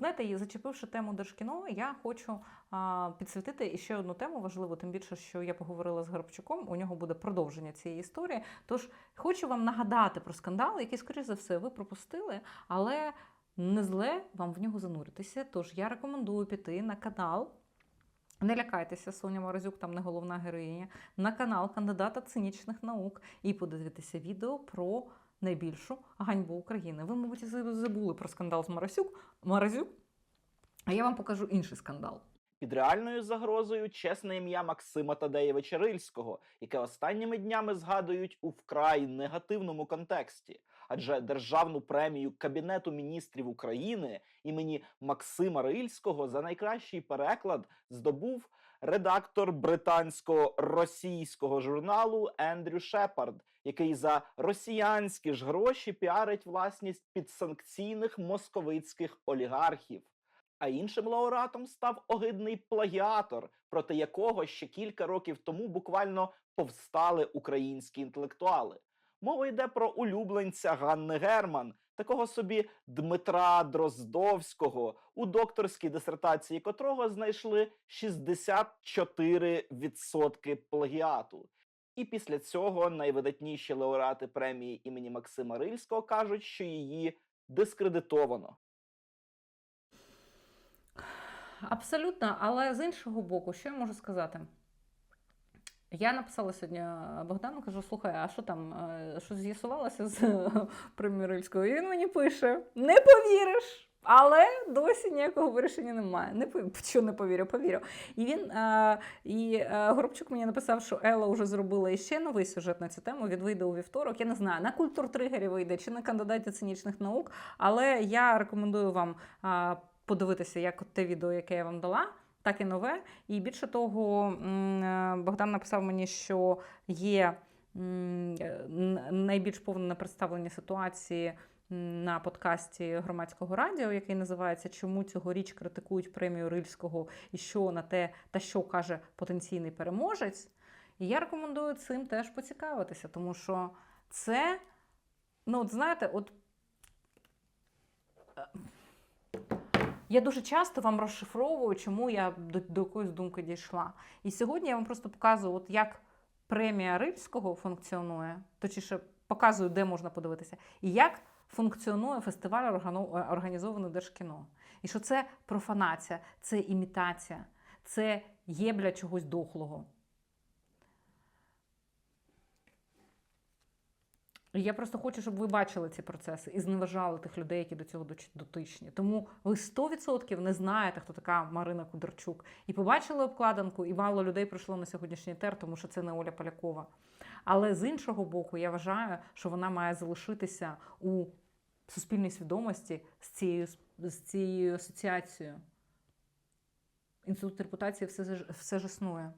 знаєте, і зачепивши тему Держкіно, я хочу а, підсвітити ще одну тему важливу, тим більше, що я поговорила з Горбчуком, у нього буде продовження цієї історії. Тож хочу вам нагадати про скандал, який, скоріш за все, ви пропустили, але не зле вам в нього зануритися. Тож я рекомендую піти на канал. Не лякайтеся, Соня Морозюк, там не головна героїня, на канал кандидата цинічних наук і подивитися відео про найбільшу ганьбу України. Ви, мабуть, забули про скандал з Морозюк, Морозюк, а я вам покажу інший скандал. Під реальною загрозою чесне ім'я Максима Тадеєвича Рильського, яке останніми днями згадують у вкрай негативному контексті. Адже державну премію Кабінету міністрів України імені Максима Рильського за найкращий переклад здобув редактор британського російського журналу Ендрю Шепард, який за росіянські ж гроші піарить власність підсанкційних московицьких олігархів. А іншим лауреатом став огидний плагіатор, проти якого ще кілька років тому буквально повстали українські інтелектуали. Мова йде про улюбленця Ганни Герман, такого собі Дмитра Дроздовського, у докторській дисертації котрого знайшли 64% плагіату. І після цього найвидатніші лауреати премії імені Максима Рильського кажуть, що її дискредитовано. Абсолютно, але з іншого боку, що я можу сказати? Я написала сьогодні Богдану, кажу: слухай, а що там? е, Що з'ясувалося з Примірильською? І він мені пише: не повіриш! Але досі ніякого вирішення немає. Не що не повірю, повірю. І він е, і е, Горобчук мені написав, що Елла вже зробила іще новий сюжет на цю тему. Він вийде у вівторок. Я не знаю, на культуртригері вийде чи на кандидаті цинічних наук. Але я рекомендую вам е, подивитися, як те відео, яке я вам дала. Так і нове. І більше того, е, Богдан написав мені, що є е, найбільш повне представлення ситуації на подкасті громадського радіо, який називається Чому цьогоріч критикують премію Рильського і що на те, та що каже потенційний переможець. І я рекомендую цим теж поцікавитися, тому що це, ну, от знаєте, от. Я дуже часто вам розшифровую, чому я до, до якоїсь думки дійшла. І сьогодні я вам просто показую, от як премія Рильського функціонує, точніше, показую, де можна подивитися, і як функціонує фестиваль організоване Держкіно. І що це профанація, це імітація, це єбля чогось дохлого. Я просто хочу, щоб ви бачили ці процеси і зневажали тих людей, які до цього дотичні. Тому ви 100% не знаєте, хто така Марина Кударчук. І побачили обкладинку, і мало людей прийшло на сьогоднішній тер, тому що це не Оля Полякова. Але з іншого боку, я вважаю, що вона має залишитися у суспільній свідомості з цією, з цією асоціацією. Інститут репутації все, все ж існує.